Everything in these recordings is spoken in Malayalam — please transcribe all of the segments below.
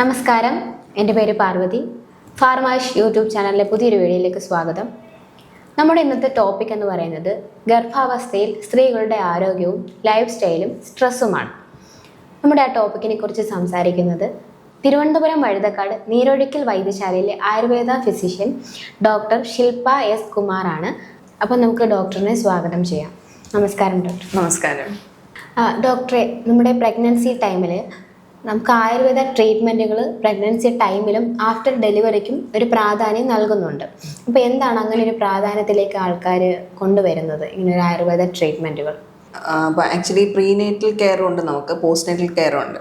നമസ്കാരം. എന്റെ പേര് പാർവതി. ഫാർമാഷ് യൂട്യൂബ് ചാനലിലെ പുതിയൊരു വീഡിയോയിലേക്ക് സ്വാഗതം. നമ്മുടെ ഇന്നത്തെ ടോപ്പിക് എന്ന് പറയുന്നത് ഗർഭാവസ്ഥയിൽ സ്ത്രീകളുടെ ആരോഗ്യവും ലൈഫ് സ്റ്റൈലും സ്ട്രെസ്സുമാണ് നമ്മുടെ ആ ടോപ്പിക്കിനെ കുറിച്ച് സംസാരിക്കുന്നത് Thiruvananthapuram Vazhuthacaud Neerozhukkal വൈദ്യശാലയിലെ Ayurveda physician doctor Shilpa S കുമാറാണ്. അപ്പോൾ നമുക്ക് ഡോക്ടറിനെ സ്വാഗതം ചെയ്യാം. നമസ്കാരം ഡോക്ടർ നമസ്കാരം. ഡോക്ടറെ നമ്മുടെ പ്രഗ്നൻസി ടൈമിൽ നമുക്ക് ആയുർവേദ ട്രീറ്റ്മെന്റുകൾ പ്രഗ്നൻസി ടൈമിലും ആഫ്റ്റർ ഡെലിവറിക്കും ഒരു പ്രാധാന്യം നൽകുന്നുണ്ട്. അപ്പോൾ എന്താണ് അങ്ങനെ ഒരു പ്രാധാന്യത്തിലേക്ക് ആൾക്കാർ കൊണ്ടുവരുന്നത് ഇങ്ങനെ ഒരു ആയുർവേദ ട്രീറ്റ്മെന്റുകൾ അപ്പോൾ ആക്ച്വലി പ്രീനേറ്റൽ കെയർ ഉണ്ട് നമുക്ക് പോസ്റ്റ് നേറ്റൽ കെയർ ഉണ്ട്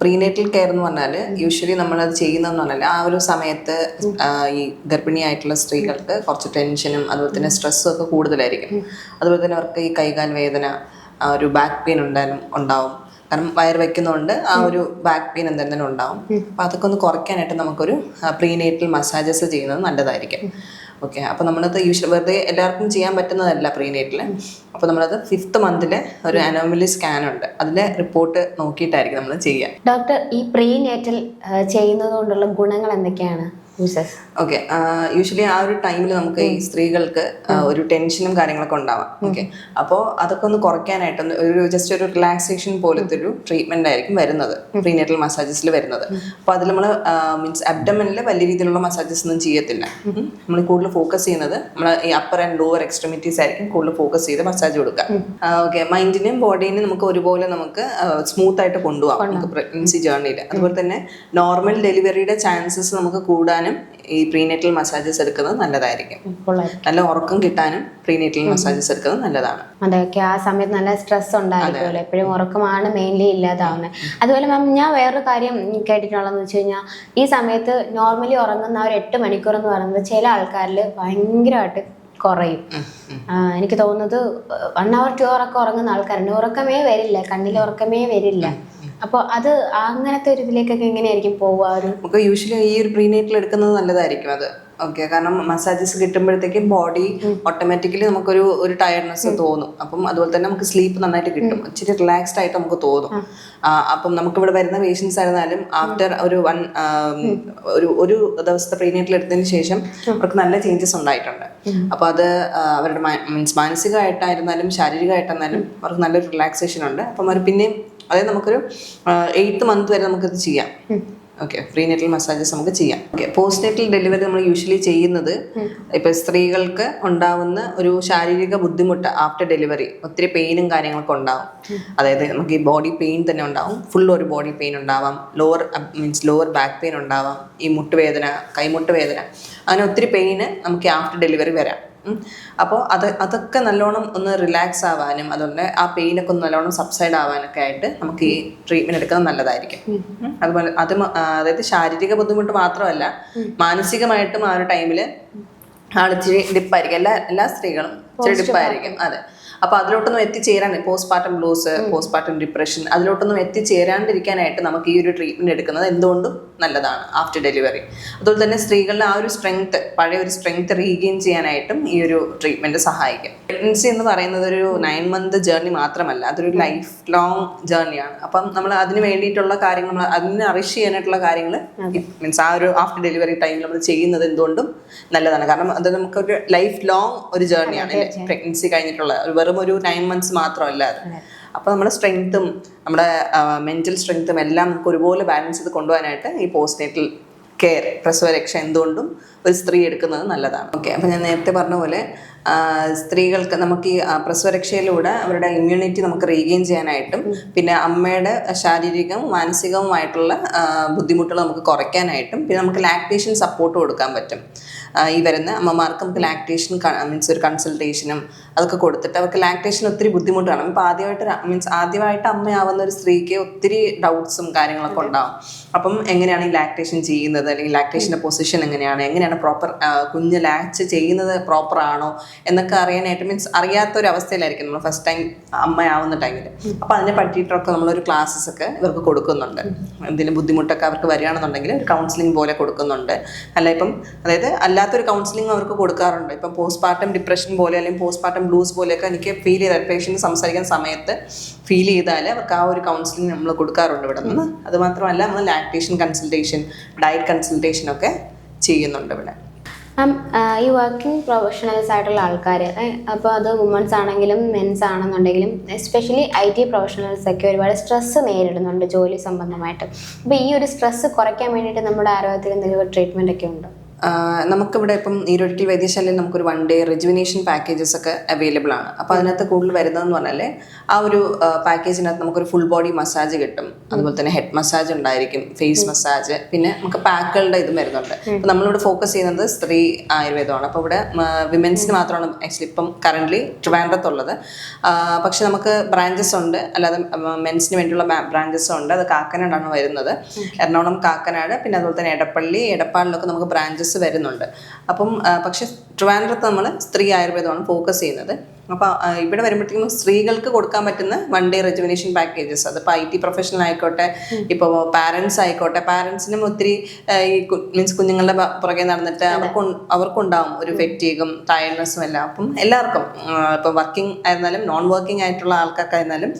പ്രീനേറ്റൽ കെയർ എന്ന് പറഞ്ഞാൽ യൂഷ്വലി നമ്മളത് ചെയ്യുന്നതെന്ന് പറഞ്ഞാൽ ആ ഒരു സമയത്ത് ഈ ഗർഭിണിയായിട്ടുള്ള സ്ത്രീകൾക്ക് കുറച്ച് ടെൻഷനും അതുപോലെ തന്നെ സ്ട്രെസ്സും ഒക്കെ കൂടുതലായിരിക്കും. അതുപോലെ തന്നെ അവർക്ക് ഈ കൈകാൽ വേദന ഒരു ബാക്ക് പെയിൻ ഉണ്ടായാലും ഉണ്ടാവും. കാരണം വയർ വെക്കുന്നതുകൊണ്ട് ആ ഒരു ബാക്ക് പെയിൻ എന്തെങ്കിലും ഉണ്ടാവും. അപ്പോൾ അതൊക്കെ ഒന്ന് കുറയ്ക്കാനായിട്ട് നമുക്കൊരു പ്രീനേറ്റൽ മസാജസ് ചെയ്യുന്നത് നല്ലതായിരിക്കും. ഓക്കെ അപ്പോൾ നമ്മളത് യൂഷ്വൽ വെറുതെ എല്ലാവർക്കും ചെയ്യാൻ പറ്റുന്നതല്ല പ്രീനേറ്റിൽ അപ്പോൾ നമ്മളത് ഫിഫ്ത്ത് മന്തിൽ ഒരു അനോമലി സ്കാൻ ഉണ്ട്. അതിന്റെ റിപ്പോർട്ട് നോക്കിയിട്ടായിരിക്കും നമ്മൾ ചെയ്യുക. ഡോക്ടർ ഈ പ്രീനേറ്റൽ ചെയ്യുന്നത് കൊണ്ടുള്ള ഗുണങ്ങൾ എന്തൊക്കെയാണ്? യൂസസ് ഓക്കെ യൂഷ്വലി ആ ഒരു ടൈമിൽ നമുക്ക് ഈ സ്ത്രീകൾക്ക് ഒരു ടെൻഷനും കാര്യങ്ങളൊക്കെ ഉണ്ടാവാം. ഓക്കെ അപ്പോൾ അതൊക്കെ ഒന്ന് കുറയ്ക്കാനായിട്ട് ഒരു ജസ്റ്റ് ഒരു റിലാക്സേഷൻ പോലത്തെ ഒരു ട്രീറ്റ്മെന്റ് ആയിരിക്കും വരുന്നത് പ്രീനേറ്റൽ മസാജസിൽ വരുന്നത്. അപ്പോൾ അതിൽ നമ്മൾ മീൻസ് അബ്ഡമനിൽ വലിയ രീതിയിലുള്ള മസാജസ് ഒന്നും ചെയ്യത്തില്ല. നമ്മൾ കൂടുതൽ ഫോക്കസ് ചെയ്യുന്നത് നമ്മൾ ഈ അപ്പർ ആൻഡ് ലോവർ എക്സ്ട്രീമിറ്റീസ് ആയിരിക്കും കൂടുതൽ ഫോക്കസ് ചെയ്ത് മസാജ് കൊടുക്കുക. ഓക്കെ മൈൻഡിനെയും ബോഡീനെയും നമുക്ക് ഒരുപോലെ നമുക്ക് സ്മൂത്ത് ആയിട്ട് കൊണ്ടുപോകാം നമുക്ക് പ്രഗ്നൻസി ജേർണിയിൽ അതുപോലെ തന്നെ നോർമൽ ഡെലിവറിയുടെ ചാൻസസ് നമുക്ക് കൂടാനും ഈ പ്രീനേറ്റൽ മസാജസ് എടുക്കുന്നത് നല്ലതായിരിക്കും. നല്ല ഉറക്കം കിട്ടാനും പ്രീനേറ്റൽ മസാജസ് എടുക്കുന്നത് നല്ലതാണ്. അതൊക്കെ ആ സമയത്ത് നല്ല സ്ട്രെസ് ഉണ്ടായിരിക്കുമല്ലോ? എപ്പോഴും ഉറക്കമാണ് മെയിൻലി ഇല്ലാതാവുന്നത് അതുപോലെ മാം ഞാൻ വേറൊരു കാര്യം കേട്ടിട്ടുള്ളതെന്ന് വെച്ച് കഴിഞ്ഞാൽ ഈ സമയത്ത് നോർമലി ഉറങ്ങുന്ന ഒരു എട്ട് മണിക്കൂർ എന്ന് പറയുന്നത് ചില ആൾക്കാരിൽ ഭയങ്കരമായിട്ട് കുറയും. എനിക്ക് തോന്നുന്നത് വൺ അവർ ടു അവർ ഒക്കെ ഉറങ്ങുന്ന ആൾക്കാരുണ്ട്. ഉറക്കമേ വരില്ല. കണ്ണിൽ ഉറക്കമേ വരില്ല. അപ്പോൾ അത് അങ്ങനത്തെ ഒരു ഇതിലേക്കൊക്കെ എങ്ങനെയായിരിക്കും പോവാറ് നമുക്ക് യൂഷ്വലി ഈ ഒരു പ്രീനേറ്റിൽ എടുക്കുന്നത് നല്ലതായിരിക്കും അത്. ഓക്കെ കാരണം മസാജസ് കിട്ടുമ്പോഴത്തേക്കും ബോഡി ഓട്ടോമാറ്റിക്കലി നമുക്കൊരു ഒരു ടയർഡ്നെസ് തോന്നും. അപ്പം അതുപോലെ തന്നെ നമുക്ക് സ്ലീപ്പ് നന്നായിട്ട് കിട്ടും. ഇച്ചിരി റിലാക്സ്ഡ് ആയിട്ട് നമുക്ക് തോന്നും. അപ്പം നമുക്ക് ഇവിടെ വരുന്ന പേഷ്യൻസ് ആയിരുന്നാലും ആഫ്റ്റർ ഒരു വൺ ഒരു ഒരു ദിവസത്തെ പ്രീനേറ്റിൽ എടുത്തതിന് ശേഷം അവർക്ക് നല്ല ചേഞ്ചസ് ഉണ്ടായിട്ടുണ്ട്. അപ്പോൾ അത് അവരുടെ മീൻസ് മാനസികമായിട്ടായിരുന്നാലും ശാരീരികമായിട്ടായിരുന്നാലും അവർക്ക് നല്ലൊരു റിലാക്സേഷൻ ഉണ്ട്. അപ്പം അവർ പിന്നെയും അതായത് നമുക്കൊരു എയ്ത്ത് മന്ത് വരെ നമുക്കിത് ചെയ്യാം. ഓക്കെ ഫ്രീ നെറ്റൽ മസാജസ് നമുക്ക് ചെയ്യാം. ഓക്കെ പോസ്റ്റ് പോസ്റ്റ്നേറ്റൽ ഡെലിവറി നമ്മൾ യൂഷ്വലി ചെയ്യുന്നത് ഇപ്പൊ സ്ത്രീകൾക്ക് ഉണ്ടാവുന്ന ഒരു ശാരീരിക ബുദ്ധിമുട്ട് ആഫ്റ്റർ ഡെലിവറി ഒത്തിരി പെയിനും കാര്യങ്ങളൊക്കെ ഉണ്ടാവും. അതായത് നമുക്ക് ഈ ബോഡി പെയിൻ തന്നെ ഉണ്ടാവും. ഫുൾ ഒരു ബോഡി പെയിൻ ഉണ്ടാവാം. Lower means lower back pain ഉണ്ടാവാം. ഈ മുട്ടുവേദന കൈമുട്ട് വേദന അങ്ങനെ ഒത്തിരി പെയിന് നമുക്ക് ആഫ്റ്റർ ഡെലിവറി വരാം. അപ്പോൾ അത് അതൊക്കെ നല്ലോണം ഒന്ന് റിലാക്സ് ആവാനും അതുകൊണ്ട് ആ പെയിനൊക്കെ ഒന്ന് നല്ലോണം സബ്സൈഡ് ആവാനൊക്കെ ആയിട്ട് നമുക്ക് ഈ ട്രീറ്റ്മെന്റ് എടുക്കുന്നത് നല്ലതായിരിക്കും. അതുപോലെ അത് അതായത് ശാരീരിക ബുദ്ധിമുട്ട് മാത്രമല്ല മാനസികമായിട്ടും ആ ഒരു ടൈമിൽ ആളിച്ചിരി ഡിപ്പായിരിക്കും എല്ലാ എല്ലാ സ്ത്രീകളും ഇച്ചിരി ഡിപ്പായിരിക്കും അതെ. അപ്പൊ അതിലോട്ടൊന്നും എത്തിച്ചേരാൻ പോസ്റ്റ്മോർട്ടം ബ്ലൂസ് പോസ്റ്റ്മോർട്ടം ഡിപ്രഷൻ അതിലോട്ടൊന്നും എത്തിച്ചേരാണ്ടിരിക്കാനായിട്ട് നമുക്ക് ഈ ഒരു ട്രീറ്റ്മെന്റ് എടുക്കുന്നത് എന്തുകൊണ്ടും നല്ലതാണ് ആഫ്റ്റർ ഡെലിവറി അതുപോലെ തന്നെ സ്ത്രീകളുടെ ആ ഒരു സ്ട്രെങ്ത് പഴയ ഒരു സ്ട്രെങ്ത് റീഗെയിൻ ചെയ്യാനായിട്ടും ഈ ഒരു ട്രീറ്റ്മെന്റ് സഹായിക്കും. പ്രഗ്നൻസി എന്ന് പറയുന്നത് ഒരു നയൻ മന്ത് ജേർണി മാത്രമല്ല അതൊരു ലൈഫ് ലോങ് ജേർണിയാണ് അപ്പം നമ്മൾ അതിന് വേണ്ടിയിട്ടുള്ള കാര്യങ്ങൾ നമ്മൾ അതിനെ അറിഷ് ചെയ്യാനായിട്ടുള്ള കാര്യങ്ങൾ മീൻസ് ആ ഒരു ആഫ്റ്റർ ഡെലിവറി ടൈമിൽ നമ്മൾ ചെയ്യുന്നത് എന്തുകൊണ്ടും നല്ലതാണ്. കാരണം അത് നമുക്കൊരു ലൈഫ് ലോങ് ഒരു ജേർണിയാണ് പ്രഗ്നൻസി കഴിഞ്ഞിട്ടുള്ള വെറും ഒരു നയൻ മന്ത്സ് മാത്രമല്ല അത്. അപ്പോൾ നമ്മുടെ സ്ട്രെങ്ത്തും നമ്മുടെ മെന്റൽ സ്ട്രെങ്ത്തും എല്ലാം നമുക്ക് ഒരുപോലെ ബാലൻസ് ചെയ്ത് കൊണ്ടുപോകാനായിട്ട് ഈ പോസ്റ്റ്നേറ്റൽ കെയർ പ്രസവരക്ഷ എന്തുകൊണ്ടും ഒരു സ്ത്രീ എടുക്കുന്നത് നല്ലതാണ്. ഓക്കെ അപ്പം ഞാൻ നേരത്തെ പറഞ്ഞ പോലെ സ്ത്രീകൾക്ക് നമുക്ക് ഈ പ്രസവരക്ഷയിലൂടെ അവരുടെ ഇമ്മ്യൂണിറ്റി നമുക്ക് റീഗെയിൻ ചെയ്യാനായിട്ടും പിന്നെ അമ്മയുടെ ശാരീരികവും മാനസികവുമായിട്ടുള്ള ബുദ്ധിമുട്ടുകൾ നമുക്ക് കുറയ്ക്കാനായിട്ടും പിന്നെ നമുക്ക് ലാക്ടേഷൻ സപ്പോർട്ട് കൊടുക്കാൻ പറ്റും. ഈ വരുന്ന അമ്മമാർക്ക് നമുക്ക് ലാക്ടേഷൻ മീൻസ് ഒരു കൺസൾട്ടേഷനും അതൊക്കെ കൊടുത്തിട്ട് അവർക്ക് ലാക്ടേഷൻ ഒത്തിരി ബുദ്ധിമുട്ടാണ് ഇപ്പോൾ ആദ്യമായിട്ട് മീൻസ് ആദ്യമായിട്ട് അമ്മയാവുന്ന ഒരു സ്ത്രീക്ക് ഒത്തിരി ഡൗട്ട്സും കാര്യങ്ങളൊക്കെ ഉണ്ടാവും. അപ്പം എങ്ങനെയാണ് ഈ ലാക്ടേഷൻ ചെയ്യുന്നത്? അല്ലെങ്കിൽ ലാക്ടേഷന്റെ പൊസിഷൻ എങ്ങനെയാണ് എങ്ങനെയാണ് പ്രോപ്പർ കുഞ്ഞ് ലാച്ച് ചെയ്യുന്നത് പ്രോപ്പർ ആണോ എന്നൊക്കെ അറിയാനായിട്ട് മീൻസ് അറിയാത്ത ഒരു അവസ്ഥയിലായിരിക്കും നമ്മൾ ഫസ്റ്റ് ടൈം അമ്മയാവുന്ന ടൈമിൽ അപ്പോൾ അതിനെ പറ്റിയിട്ടൊക്കെ നമ്മളൊരു ക്ലാസ്സസ് ഒക്കെ ഇവർക്ക് കൊടുക്കുന്നുണ്ട്. എന്തെങ്കിലും ബുദ്ധിമുട്ടൊക്കെ അവർക്ക് വരികയാണെന്നുണ്ടെങ്കിൽ ഒരു കൗൺസിലിംഗ് പോലെ കൊടുക്കുന്നുണ്ട്. അല്ല ഇപ്പം അതായത് അല്ലാത്തൊരു കൗൺസിലിംഗ് അവർക്ക് കൊടുക്കാറുണ്ട്. ഇപ്പം പോസ്റ്റ് പാർട്ടം ഡിപ്രഷൻ പോലെ അല്ലെങ്കിൽ പോസ്റ്റ് പാർട്ടം ബ്ലൂസ് പോലെയൊക്കെ എനിക്ക് ഫീൽ ചെയ്ത പേഷ്യന്റ് സംസാരിക്കുന്ന സമയത്ത് ഫീൽ ചെയ്താൽ അവർക്ക് ആ ഒരു കൗൺസിലിംഗ് നമ്മൾ കൊടുക്കാറുണ്ട് ഇവിടെ നിന്ന് അതുമാത്രമല്ല നമ്മൾ ലാക്ടേഷൻ കൺസൾട്ടേഷൻ ഡയറ്റ് കൺസൾട്ടേഷൻ ഒക്കെ ചെയ്യുന്നുണ്ട് ഇവിടെ. മാം ഈ വർക്കിംഗ് പ്രൊഫഷണൽസ് ആയിട്ടുള്ള ആൾക്കാർ അപ്പോൾ അത് വുമൻസ് ആണെങ്കിലും മെൻസ് ആണെന്നുണ്ടെങ്കിലും എസ്പെഷ്യലി ഐ ടി പ്രൊഫഷണൽസ് ഒക്കെ ഒരുപാട് സ്ട്രെസ്സ് നേരിടുന്നുണ്ട് ജോലി സംബന്ധമായിട്ട്. അപ്പോൾ ഈ ഒരു സ്ട്രെസ്സ് കുറയ്ക്കാൻ വേണ്ടിയിട്ട് നമ്മുടെ ആരോഗ്യത്തിൽ എന്തെങ്കിലും ട്രീറ്റ്മെന്റ് ഒക്കെ ഉണ്ടോ? നമുക്കിവിടെ ഇപ്പം നീരൊഴുക്കിൽ വൈദ്യശാലയിൽ നമുക്കൊരു വൺ ഡേ റിജുവിനേഷൻ പാക്കേജസ് ഒക്കെ അവൈലബിൾ ആണ്. അപ്പോൾ അതിനകത്ത് കൂടുതൽ വരുന്നതെന്ന് പറഞ്ഞാൽ ആ ഒരു പാക്കേജിനകത്ത് നമുക്കൊരു ഫുൾ ബോഡി മസാജ് കിട്ടും. അതുപോലെ തന്നെ ഹെഡ് മസാജ് ഉണ്ടായിരിക്കും ഫേസ് മസാജ് പിന്നെ നമുക്ക് പാക്കുകളുടെ ഇതും വരുന്നുണ്ട്. അപ്പോൾ നമ്മളിവിടെ ഫോക്കസ് ചെയ്യുന്നത് സ്ത്രീ ആയുർവേദമാണ്. അപ്പോൾ ഇവിടെ വിമൻസിന് മാത്രമാണ് ആക്ച്വലി ഇപ്പം കറന്റ്ലി ട്രിവാൻഡ്രത്തുള്ളത്. പക്ഷെ നമുക്ക് ബ്രാഞ്ചസ് ഉണ്ട്. അല്ലാതെ മെൻസിന് വേണ്ടിയുള്ള ബ്രാഞ്ചസ് ഉണ്ട്. അത് കാക്കനാടാണ് വരുന്നത്. എറണാകുളം കാക്കനാട് പിന്നെ അതുപോലെ തന്നെ എടപ്പള്ളി എടപ്പാളിലൊക്കെ നമുക്ക് ബ്രാഞ്ചസ് വരുന്നുണ്ട്. അപ്പം പക്ഷേ പക്ഷെ ട്രിവാൻഡ്രത്ത് നമ്മൾ സ്ത്രീ ആയുർവേദമാണ് ഫോക്കസ് ചെയ്യുന്നത്. അപ്പോൾ ഇവിടെ വരുമ്പോഴത്തേക്കും സ്ത്രീകൾക്ക് കൊടുക്കാൻ പറ്റുന്ന വൺ ഡേ റെജുവിനേഷൻ പാക്കേജസ് അതിപ്പോൾ ഐ ടി പ്രൊഫഷണൽ ആയിക്കോട്ടെ ഇപ്പോൾ പാരൻസ് ആയിക്കോട്ടെ പാരൻസിനും ഒത്തിരി ഈ മീൻസ് കുഞ്ഞുങ്ങളുടെ പുറകെ നടന്നിട്ട് അവർക്ക് അവർക്കുണ്ടാവും ഒരു ഫെറ്റീഗും ടയർനെസ്സും എല്ലാം. അപ്പം എല്ലാവർക്കും ഇപ്പോൾ വർക്കിംഗ് ആയിരുന്നാലും നോൺ വർക്കിംഗ് ആയിട്ടുള്ള ആൾക്കാർക്കായിരുന്നാലും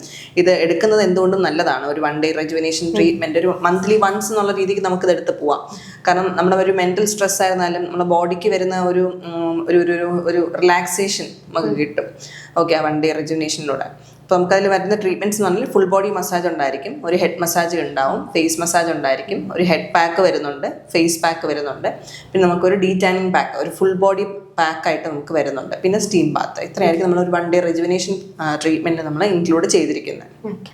ഇത് എടുക്കുന്നത് എന്തുകൊണ്ടും നല്ലതാണ്. ഒരു വൺ ഡേ റെജുവിനേഷൻ ട്രീറ്റ്മെന്റ് ഒരു മന്ത്ലി വൺസ് എന്നുള്ള രീതിക്ക് നമുക്കിത് എടുത്ത് പോവാം. കാരണം നമ്മുടെ ഒരു മെന്റൽ സ്ട്രെസ് ആയിരുന്നാലും നമ്മുടെ ബോഡിക്ക് വരുന്ന ഒരു ഒരു ഒരു ഒരു- റിലാക്സേഷൻ നമുക്ക് കിട്ടും. ഓക്കെ ആ വൺ ഡേ റെജുവിനേഷനിലൂടെ അപ്പോൾ നമുക്കതിൽ വരുന്ന ട്രീറ്റ്മെന്റ്സ് എന്ന് പറഞ്ഞാൽ ഫുൾ ബോഡി മസാജ് ഉണ്ടായിരിക്കും. ഒരു ഹെഡ് മസാജ് ഉണ്ടാവും. ഫേസ് മസാജ് ഉണ്ടായിരിക്കും. ഒരു ഹെഡ് പാക്ക് വരുന്നുണ്ട്. ഫേസ് പാക്ക് വരുന്നുണ്ട്. പിന്നെ നമുക്കൊരു ഡീറ്റാനിങ് പാക്ക് ഒരു ഫുൾ ബോഡി പാക്കായിട്ട് നമുക്ക് വരുന്നുണ്ട്. പിന്നെ സ്റ്റീം ബാത്ത് ഇത്രയായിരിക്കും നമ്മൾ ഒരു വൺ ഡേ റെജുവിനേഷൻ ട്രീറ്റ്മെന്റ് നമ്മൾ ഇൻക്ലൂഡ് ചെയ്തിരിക്കുന്നത്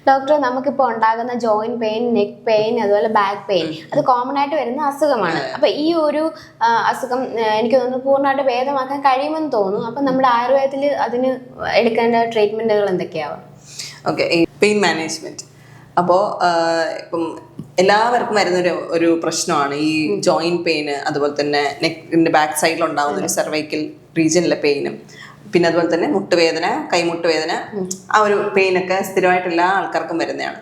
ഡോക്ടർ നമുക്കിപ്പോൾ ഉണ്ടാകുന്ന ജോയിന്റ് പെയിൻ നെക്ക് പെയിൻ അതുപോലെ ബാക്ക് പെയിൻ അത് കോമൺ ആയിട്ട് വരുന്ന അസുഖമാണ്. അപ്പൊ ഈ ഒരു അസുഖം എനിക്ക് തോന്നുന്നു പൂർണമായിട്ട് ഭേദമാക്കാൻ കഴിയുമെന്ന് തോന്നുന്നു. അപ്പൊ നമ്മുടെ ആയുർവേദത്തിൽ അതിന് എടുക്കേണ്ട ട്രീറ്റ്മെന്റുകൾ എന്തൊക്കെയാവും? ഓക്കെ പെയിൻ മാനേജ്മെന്റ് അപ്പോൾ ഇപ്പം എല്ലാവർക്കും വരുന്നൊരു ഒരു പ്രശ്നമാണ്. ഈ ജോയിന്റ് പെയിന് അതുപോലെ തന്നെ നെക്കിന്റെ ബാക്ക് സൈഡിൽ ഉണ്ടാകുന്ന ഒരു സെർവൈക്കൽ റീജിയനിലെ പെയിനും പിന്നെ അതുപോലെ തന്നെ മുട്ടുവേദന കൈമുട്ടുവേദന ആ ഒരു പെയിനൊക്കെ സ്ഥിരമായിട്ട് എല്ലാ ആൾക്കാർക്കും വരുന്നതാണ്.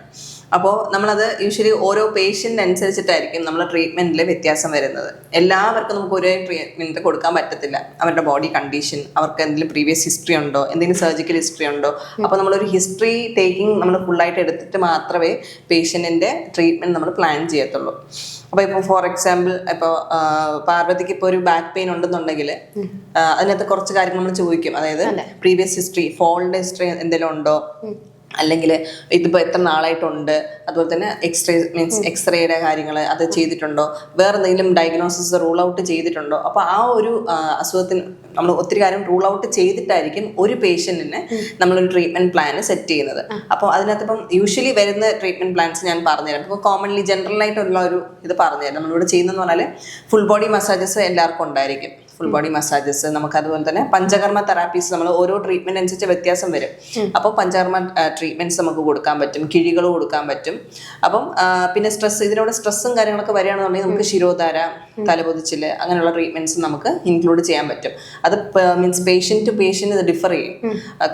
അപ്പോൾ നമ്മളത് യൂഷ്വലി ഓരോ പേഷ്യന്റ് അനുസരിച്ചിട്ടായിരിക്കും നമ്മൾ ട്രീറ്റ്മെന്റിൽ വ്യത്യാസം വരുന്നത്. എല്ലാവർക്കും നമുക്ക് ഒരേ ട്രീറ്റ്മെന്റ് കൊടുക്കാൻ പറ്റത്തില്ല. അവരുടെ ബോഡി കണ്ടീഷൻ അവർക്ക് എന്തെങ്കിലും പ്രീവിയസ് ഹിസ്റ്ററി ഉണ്ടോ എന്തെങ്കിലും സർജിക്കൽ ഹിസ്റ്ററി ഉണ്ടോ. അപ്പോൾ നമ്മളൊരു ഹിസ്റ്ററി ടേക്കിംഗ് നമ്മൾ ഫുള്ളായിട്ട് എടുത്തിട്ട് മാത്രമേ പേഷ്യന്റിന്റെ ട്രീറ്റ്മെന്റ് നമ്മൾ പ്ലാൻ ചെയ്യത്തുള്ളൂ. അപ്പോൾ ഇപ്പോൾ ഫോർ എക്സാമ്പിൾ ഇപ്പോൾ പാർവതിക്ക് ഇപ്പോൾ ഒരു ബാക്ക് പെയിൻ ഉണ്ടെന്നുണ്ടെങ്കിൽ അതിനകത്ത് കുറച്ച് കാര്യങ്ങൾ നമ്മൾ ചോദിക്കും. അതായത് പ്രീവിയസ് ഹിസ്റ്ററി ഫോൾഡ് ഹിസ്റ്ററി എന്തെങ്കിലും ഉണ്ടോ? അല്ലെങ്കിൽ ഇതിപ്പോൾ എത്ര നാളായിട്ടുണ്ട്? അതുപോലെ തന്നെ എക്സ്റേ മീൻസ് എക്സ്റേയുടെ കാര്യങ്ങൾ അത് ചെയ്തിട്ടുണ്ടോ? വേറെ എന്തെങ്കിലും ഡയഗ്നോസിസ് റൂൾ ഔട്ട് ചെയ്തിട്ടുണ്ടോ? അപ്പോൾ ആ ഒരു അസുഖത്തിന് നമ്മൾ ഒത്തിരി കാര്യം റൂൾ ഔട്ട് ചെയ്തിട്ടായിരിക്കും ഒരു പേഷ്യന്റിന് നമ്മളൊരു ട്രീറ്റ്മെന്റ് പ്ലാൻ സെറ്റ് ചെയ്യുന്നത്. അപ്പോൾ അതിനകത്ത് ഇപ്പം യൂഷ്വലി വരുന്ന ട്രീറ്റ്മെന്റ് പ്ലാൻസ് ഞാൻ പറഞ്ഞുതരാം. ഇപ്പോൾ കോമൺലി ജനറൽ ആയിട്ടുള്ള ഒരു ഇത് പറഞ്ഞുതരാം. നമ്മളിവിടെ ചെയ്യുന്നതെന്ന് പറഞ്ഞാൽ ഫുൾ ബോഡി മസാജസ് എല്ലാവർക്കും ഉണ്ടായിരിക്കും. ഫുൾ ബോഡി മസാജസ് നമുക്ക് അതുപോലെ തന്നെ പഞ്ചകർമ്മ തെറാപ്പീസ് നമ്മൾ ഓരോ ട്രീറ്റ്മെന്റ് അനുസരിച്ച് വ്യത്യാസം വരും. അപ്പോൾ പഞ്ചകർമ്മ ട്രീറ്റ്മെന്റ്സ് നമുക്ക് കൊടുക്കാൻ പറ്റും കിഴികൾ കൊടുക്കാൻ പറ്റും. അപ്പം പിന്നെ സ്ട്രെസ് ഇതിനോട് സ്ട്രെസ്സും കാര്യങ്ങളൊക്കെ വരികയാണെന്നുണ്ടെങ്കിൽ നമുക്ക് ശിരോധാര തലപൊതിച്ചിൽ അങ്ങനെയുള്ള ട്രീറ്റ്മെന്റ്സ് നമുക്ക് ഇൻക്ലൂഡ് ചെയ്യാൻ പറ്റും. അത് മീൻസ് പേഷ്യന്റ് ടു പേഷ്യന്റ് ഇത് ഡിഫർ ചെയ്യും.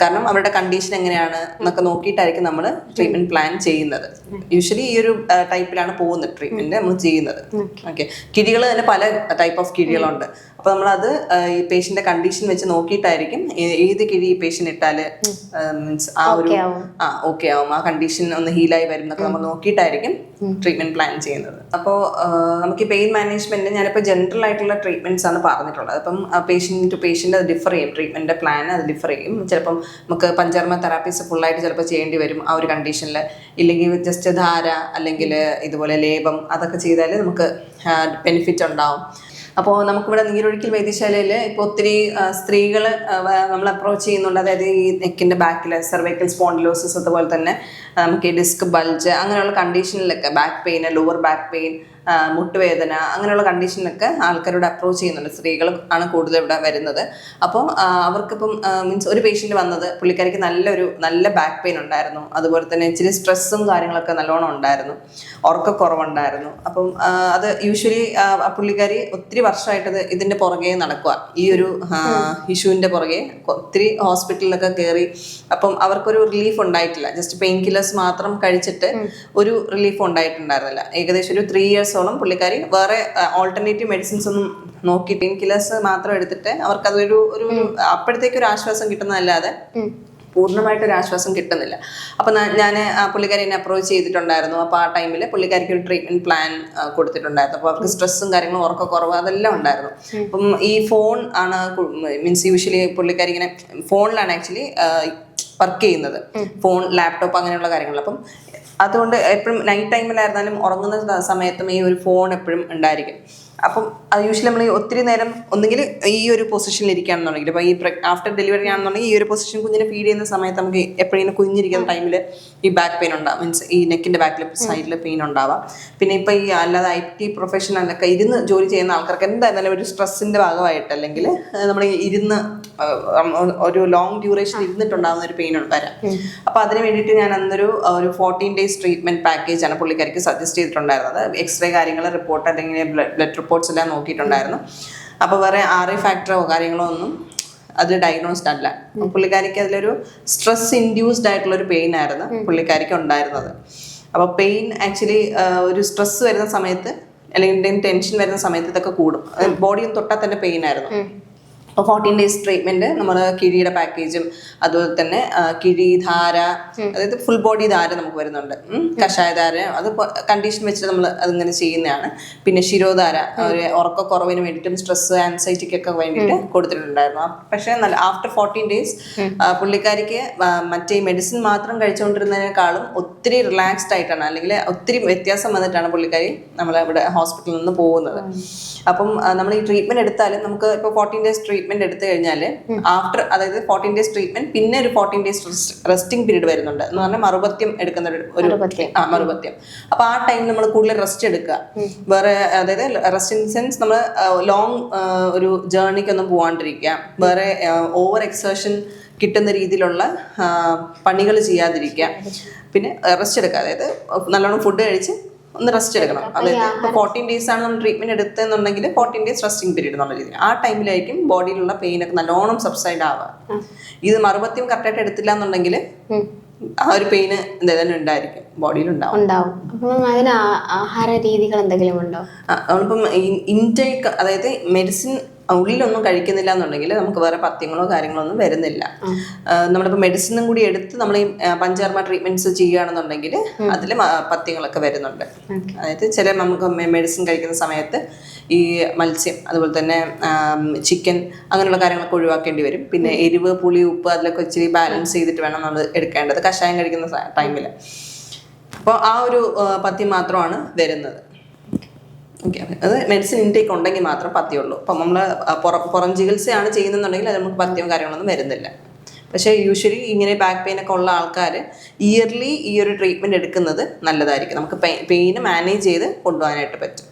കാരണം അവരുടെ കണ്ടീഷൻ എങ്ങനെയാണ് എന്നൊക്കെ നോക്കിയിട്ടായിരിക്കും നമ്മൾ ട്രീറ്റ്മെന്റ് പ്ലാൻ ചെയ്യുന്നത്. യൂഷ്വലി ഈ ഒരു ടൈപ്പിലാണ് പോകുന്നത് ട്രീറ്റ്മെന്റ് നമ്മൾ ചെയ്യുന്നത്. ഓക്കെ കിഴികൾ തന്നെ പല ടൈപ്പ് ഓഫ് കിഴികളുണ്ട്. അപ്പൊ നമ്മളത് ഈ പേഷ്യന്റെ കണ്ടീഷൻ വെച്ച് നോക്കിയിട്ടായിരിക്കും ഏത് കിഴി ഈ പേഷ്യന്റ് ഇട്ടാൽ മീൻസ് ആ ഒരു ആ ഓക്കെ ആവും. ആ കണ്ടീഷൻ ഒന്ന് ഹീലായി വരും എന്നൊക്കെ നമ്മൾ നോക്കിയിട്ടായിരിക്കും ട്രീറ്റ്മെന്റ് പ്ലാൻ ചെയ്യുന്നത്. അപ്പോൾ നമുക്ക് ഈ പെയിൻ മാനേജ്മെന്റ് ഞാനിപ്പോൾ ജനറൽ ആയിട്ടുള്ള ട്രീറ്റ്മെന്റ്സ് ആണ് പറഞ്ഞിട്ടുള്ളത്. അപ്പം പേഷ്യന്റ് ടു പേഷ്യന്റ് അത് ഡിഫർ ചെയ്യും. ട്രീറ്റ്മെന്റ് പ്ലാൻ അത് ഡിഫർ ചെയ്യും. ചിലപ്പം നമുക്ക് പഞ്ചർമ തെറാപ്പീസ് ഫുള്ളായിട്ട് ചിലപ്പോൾ ചെയ്യേണ്ടി വരും ആ ഒരു കണ്ടീഷനിൽ ഇല്ലെങ്കിൽ ജസ്റ്റ് ധാര അല്ലെങ്കിൽ ഇതുപോലെ ലേപം അതൊക്കെ ചെയ്താൽ നമുക്ക് ബെനിഫിറ്റ് ഉണ്ടാവും. അപ്പോൾ നമുക്കിവിടെ നീരൊഴുക്കിൽ വൈദ്യശാലയിൽ ഇപ്പോൾ ഒത്തിരി സ്ത്രീകൾ നമ്മൾ അപ്രോച്ച് ചെയ്യുന്നുണ്ട്. അതായത് ഈ നെക്കിന്റെ ബാക്കിൽ സെർവൈക്കൽ സ്പോണ്ടിലോസിസ് അതുപോലെ തന്നെ നമുക്ക് ഈ ഡിസ്ക് ബൾജ് അങ്ങനെയുള്ള കണ്ടീഷനിലൊക്കെ back pain lower back pain മുട്ടുവേദന അങ്ങനെയുള്ള കണ്ടീഷനൊക്കെ ആൾക്കാരോട് അപ്രോച്ച് ചെയ്യുന്നുണ്ട്. സ്ത്രീകൾ ആണ് കൂടുതൽ ഇവിടെ വരുന്നത്. അപ്പോൾ അവർക്കിപ്പം മീൻസ് ഒരു പേഷ്യന്റ് വന്നത് പുള്ളിക്കാരിക്ക് നല്ലൊരു നല്ല ബാക്ക് പെയിൻ ഉണ്ടായിരുന്നു. അതുപോലെ തന്നെ ഇച്ചിരി സ്ട്രെസ്സും കാര്യങ്ങളൊക്കെ നല്ലോണം ഉണ്ടായിരുന്നു. ഉറക്കക്കുറവുണ്ടായിരുന്നു. അപ്പം അത് യൂഷ്വലി ആ പുള്ളിക്കാരി ഒത്തിരി വർഷമായിട്ട് ഇത് ഇതിന്റെ പുറകെ നടക്കുക ഈ ഒരു ഇഷ്യൂവിന്റെ പുറകെ ഒത്തിരി ഹോസ്പിറ്റലിലൊക്കെ കയറി അപ്പം അവർക്കൊരു റിലീഫ് ഉണ്ടായിട്ടില്ല. ജസ്റ്റ് പെയിൻ കില്ലേഴ്സ് മാത്രം കഴിച്ചിട്ട് ഒരു റിലീഫ് ഉണ്ടായിട്ടുണ്ടായിരുന്നില്ല. ഏകദേശം ഒരു ത്രീ ഇയേഴ്സോളം പുള്ളിക്കാരി വേറെ ഓൾട്ടർനേറ്റീവ് മെഡിസിൻസ് ഒന്നും നോക്കി പെയിൻ കില്ലേഴ്സ് മാത്രം എടുത്തിട്ട് അവർക്ക് അതൊരു ഒരു അപ്പോഴത്തേക്ക് ഒരു ആശ്വാസം കിട്ടുന്നതല്ലാതെ പൂർണമായിട്ട് ഒരു ആശ്വാസം കിട്ടുന്നില്ല. അപ്പം ഞാൻ പുള്ളിക്കാരി എന്നെ അപ്രോച്ച് ചെയ്തിട്ടുണ്ടായിരുന്നു. അപ്പോൾ ആ ടൈമിൽ പുള്ളിക്കാരിക്ക് ഒരു ട്രീറ്റ്മെന്റ് പ്ലാൻ കൊടുത്തിട്ടുണ്ടായിരുന്നു. അപ്പോൾ അവർക്ക് സ്ട്രെസ്സും കാര്യങ്ങളും ഉറക്കക്കുറവ് അതെല്ലാം ഉണ്ടായിരുന്നു. അപ്പം ഈ ഫോൺ ആണ് മീൻസ് യൂഷ്വലി പുള്ളിക്കാരി ഇങ്ങനെ ഫോണിലാണ് ആക്ച്വലി വർക്ക് ചെയ്യുന്നത്. ഫോൺ ലാപ്ടോപ്പ് അങ്ങനെയുള്ള കാര്യങ്ങൾ അപ്പം അതുകൊണ്ട് എപ്പോഴും നൈറ്റ് ടൈമിലായിരുന്നാലും ഉറങ്ങുന്ന സമയത്തും ഈ ഒരു ഫോൺ എപ്പോഴും ഉണ്ടായിരിക്കും. അപ്പം അത് യൂഷ്വലി നമ്മൾ ഒത്തിരി നേരം ഒന്നുകിൽ ഈ ഒരു പൊസിഷനിൽ ഇരിക്കുകയാണെന്നുണ്ടെങ്കിൽ അപ്പോൾ ഈ ആഫ്റ്റർ ഡെലിവറി ആണെന്നുണ്ടെങ്കിൽ ഈ ഒരു പൊസിഷൻ കുഞ്ഞിനെ ഫീഡ് ചെയ്യുന്ന സമയത്ത് നമുക്ക് എപ്പോഴും കുഞ്ഞിരിക്കുന്ന ടൈമിൽ ഈ ബാക്ക് പെയിൻ ഉണ്ടാവും. മീൻസ് ഈ നെക്കിന്റെ ബാക്കിൽ സൈഡിൽ പെയിൻ ഉണ്ടാവാം. പിന്നെ ഇപ്പോൾ ഈ അല്ലാതെ ഐ ടി പ്രൊഫഷണലൊക്കെ ഇരുന്ന് ജോലി ചെയ്യുന്ന ആൾക്കാർക്ക് എന്തായിരുന്നാലും ഒരു സ്ട്രെസ്സിന്റെ ഭാഗമായിട്ട് അല്ലെങ്കിൽ നമ്മൾ ഇരുന്ന് ഒരു ലോങ് ഡ്യൂറേഷൻ ഇരുന്നിട്ടുണ്ടാകുന്ന ഒരു പെയിൻ വരാം. അപ്പോൾ അതിന് വേണ്ടിയിട്ട് ഞാൻ അന്നൊരു ഒരു ഫോർട്ടീൻ ഡേയ്സ് ട്രീറ്റ്മെന്റ് പാക്കേജാണ് പുള്ളിക്കാരിക്ക് സജസ്റ്റ് ചെയ്തിട്ടുണ്ടായിരുന്നത്. എക്സ്റേ കാര്യങ്ങൾ റിപ്പോർട്ട് അല്ലെങ്കിൽ ബ്ലഡ് റിപ്പോർട്ട്സ് എല്ലാം നോക്കിയിട്ടുണ്ടായിരുന്നു. അപ്പോൾ വേറെ ആർ ഐ ഫാക്ടറോ കാര്യങ്ങളോ ഒന്നും അത് ഡയഗ്നോസ്ഡ് അല്ല. പുള്ളിക്കാരിക്ക് അതിലൊരു സ്ട്രെസ് ഇൻഡ്യൂസ്ഡ് ആയിട്ടുള്ള ഒരു പെയിൻ ആയിരുന്നു പുള്ളിക്കാരിക്ക് ഉണ്ടായിരുന്നത്. അപ്പോൾ പെയിൻ ആക്ച്വലി ഒരു സ്ട്രെസ് വരുന്ന സമയത്ത് അല്ലെങ്കിൽ എന്തെങ്കിലും ടെൻഷൻ വരുന്ന സമയത്ത് ഇതൊക്കെ കൂടും. ബോഡിയും തൊട്ടാൽ തന്നെ പെയിൻ ആയിരുന്നു. അപ്പോൾ ഫോർട്ടീൻ ഡേയ്സ് ട്രീറ്റ്മെന്റ് നമ്മൾ കിഴിയുടെ പാക്കേജും അതുപോലെ തന്നെ കിഴി ധാര അതായത് ഫുൾ ബോഡി ധാര നമുക്ക് വരുന്നുണ്ട്. കഷായ ധാര അത് കണ്ടീഷൻ വെച്ചിട്ട് നമ്മൾ അതിങ്ങനെ ചെയ്യുന്നതാണ്. പിന്നെ ശിരോധാര ഒരു ഉറക്കക്കുറവിന് വേണ്ടിയിട്ടും സ്ട്രെസ് ആൻസൈറ്റിക്കൊക്കെ വേണ്ടിയിട്ട് കൊടുത്തിട്ടുണ്ടായിരുന്നു. പക്ഷേ നല്ല ആഫ്റ്റർ ഫോർട്ടീൻ ഡേയ്സ് പുള്ളിക്കാരിക്ക് മറ്റേ മെഡിസിൻ മാത്രം കഴിച്ചുകൊണ്ടിരുന്നതിനേക്കാളും ഒത്തിരി റിലാക്സ്ഡ് ആയിട്ടാണ് അല്ലെങ്കിൽ ഒത്തിരി വ്യത്യാസം വന്നിട്ടാണ് പുള്ളിക്കാരി നമ്മൾ ഇവിടെ ഹോസ്പിറ്റലിൽ നിന്ന് പോകുന്നത്. അപ്പം നമ്മൾ ഈ ട്രീറ്റ്മെന്റ് എടുത്താലും നമുക്ക് ഇപ്പോൾ ഫോർട്ടീൻ ഡേയ്സ് ട്രീറ്റ്മെന്റ് എടുത്തു കഴിഞ്ഞാൽ ആഫ്റ്റർ അതായത് ഫോർട്ടീൻ ഡേയ്സ് ട്രീറ്റ്മെന്റ് പിന്നെ ഒരു ഫോർട്ടീൻ ഡേയ്സ് റെസ്റ്റിംഗ് പീരീഡ് വരുന്നുണ്ട്. എന്ന് പറഞ്ഞാൽ മറുപത്യം എടുക്കുന്ന ഒരു-. ആ മറുപത്യം. അപ്പൊ ആ ടൈം നമ്മൾ കൂടുതൽ റെസ്റ്റ് എടുക്കുക. വേറെ അതായത് റെസ്റ്റ് ഇൻ സെൻസ് നമ്മൾ ലോങ് ഒരു ജേർണിക്കൊന്നും പോവാണ്ടിരിക്കുക. വേറെ ഓവർ എക്സേഷൻ കിട്ടുന്ന രീതിയിലുള്ള പണികൾ ചെയ്യാതിരിക്കുക. പിന്നെ റെസ്റ്റ് എടുക്കുക. അതായത് നല്ലോണം ഫുഡ് കഴിച്ച് ഒന്ന് റെസ്റ്റ് എടുക്കണം. അതായത് ഇപ്പോൾ ഫോർട്ടീൻ ഡേയ്സ് ആണ് നമ്മൾ ട്രീറ്റ്മെന്റ് എടുത്തെന്നുണ്ടെങ്കിൽ ഫോർട്ടീൻ ഡേയ്സ് റെസ്റ്റിംഗ് പീരീഡ് എന്നുള്ള രീതിയിൽ. ആ ടൈമിലായിരിക്കും ബോഡിയിലുള്ള പെയിൻ ഒക്കെ നല്ലോണം സബ്സൈഡ് ആവുക. ഇത് മറുപത്തിയും കറക്റ്റായിട്ട് എടുത്തില്ല എന്നുണ്ടെങ്കിൽ. ആ ഒരു പെയിന് എന്തായാലും ഉണ്ടായിരിക്കും. ബോഡിയിൽ ഉണ്ടാവും. ഉണ്ടാവും. അപ്പം അതിന് ആ- ആഹാര രീതികൾ എന്തെങ്കിലും ഉണ്ടോ? നമ്മളിപ്പം ഇൻടേക്ക് അതായത് മെഡിസിൻ ഉള്ളിലൊന്നും കഴിക്കുന്നില്ല എന്നുണ്ടെങ്കിൽ നമുക്ക് വേറെ പത്യങ്ങളോ കാര്യങ്ങളോ ഒന്നും വരുന്നില്ല. നമ്മളിപ്പോൾ മെഡിസിനും കൂടി എടുത്ത് നമ്മൾ ഈ പഞ്ചാർമ ട്രീറ്റ്മെന്റ്സ് ചെയ്യുകയാണെന്നുണ്ടെങ്കിൽ അതിൽ പത്യങ്ങളൊക്കെ വരുന്നുണ്ട്. അതായത് ചില നമുക്ക് മെഡിസിൻ കഴിക്കുന്ന സമയത്ത് ഈ മത്സ്യം അതുപോലെ തന്നെ ചിക്കൻ അങ്ങനെയുള്ള കാര്യങ്ങളൊക്കെ ഒഴിവാക്കേണ്ടി വരും. പിന്നെ എരിവ് പുളി ഉപ്പ് അതിലൊക്കെ ഇച്ചിരി ബാലൻസ് ചെയ്തിട്ട് വേണം നമ്മൾ എടുക്കേണ്ടത്. കഷായം കഴിക്കുന്ന ടൈമിൽ അപ്പോൾ ആ ഒരു പത്തി മാത്രമാണ് വരുന്നത്. ഓക്കെ അത് മെഡിസിൻ ഇൻടേക്ക് ഉണ്ടെങ്കിൽ മാത്രം പഥ്യമുള്ളൂ അപ്പം നമ്മൾ പുറം പുറം ചികിത്സയാണ് ചെയ്യുന്നുണ്ടെങ്കിൽ അത് നമുക്ക് പത്തിയും കാര്യങ്ങളൊന്നും വരുന്നില്ല. പക്ഷേ യൂഷ്വലി ഇങ്ങനെ ബാക്ക് പെയിൻ ഒക്കെ ഉള്ള ആൾക്കാർ ഇയർലി ഈ ഒരു ട്രീറ്റ്മെന്റ് എടുക്കുന്നത് നല്ലതായിരിക്കും. നമുക്ക് പെയിൻ മാനേജ് ചെയ്ത് കൊണ്ടുപോകാനായിട്ട് പറ്റും.